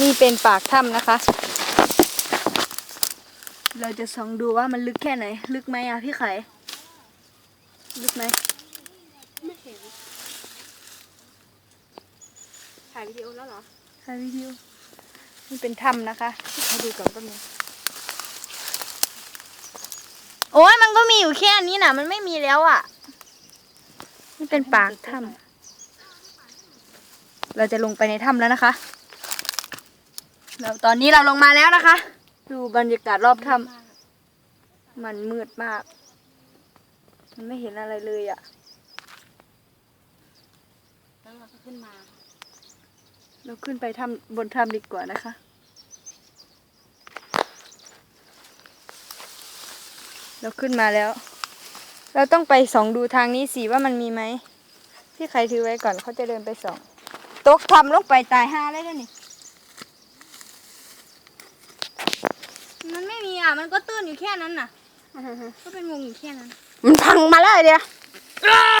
นี่เป็นปากถ้ำนะคะ เราจะส่องดูว่ามันลึกแค่ไหน ลึกไหมอะพี่ไข่ ลึกไหมไม่เห็น ถ่ายวิดีโอแล้วเหรอ ถ่ายวิดีโอ นี่เป็นถ้ำนะคะให้ดูก่อนก็มีโอ้ยมันก็มีอยู่แค่นี้นะมันไม่มีแล้วอะ นี่เป็นปากถ้ำเราจะลงไปในถ้ำแล้วนะคะ แล้วตอนนี้เราลงมาแล้วนะคะ ดูบรรยากาศรอบถ้ำมันมืดมาก มันไม่เห็นอะไรเลยอะ แล้วเราก็ขึ้นมา เราขึ้นไปถ้ำบนถ้ำดีกว่านะคะ เราขึ้นมาแล้ว เราต้องไปส่องดูทางนี้สิว่ามันมีไหมพี่ใครถือไว้ก่อนเขาจะเดินไปส่องตกทำลงไปตายห้าเลยนะนี่มันไม่มี อะ มันก็ตื้นอยู่แค่นั้นน่ะ ก็เป็นวงอยู่แค่นั้น มันพังมาแล้วไอเดีย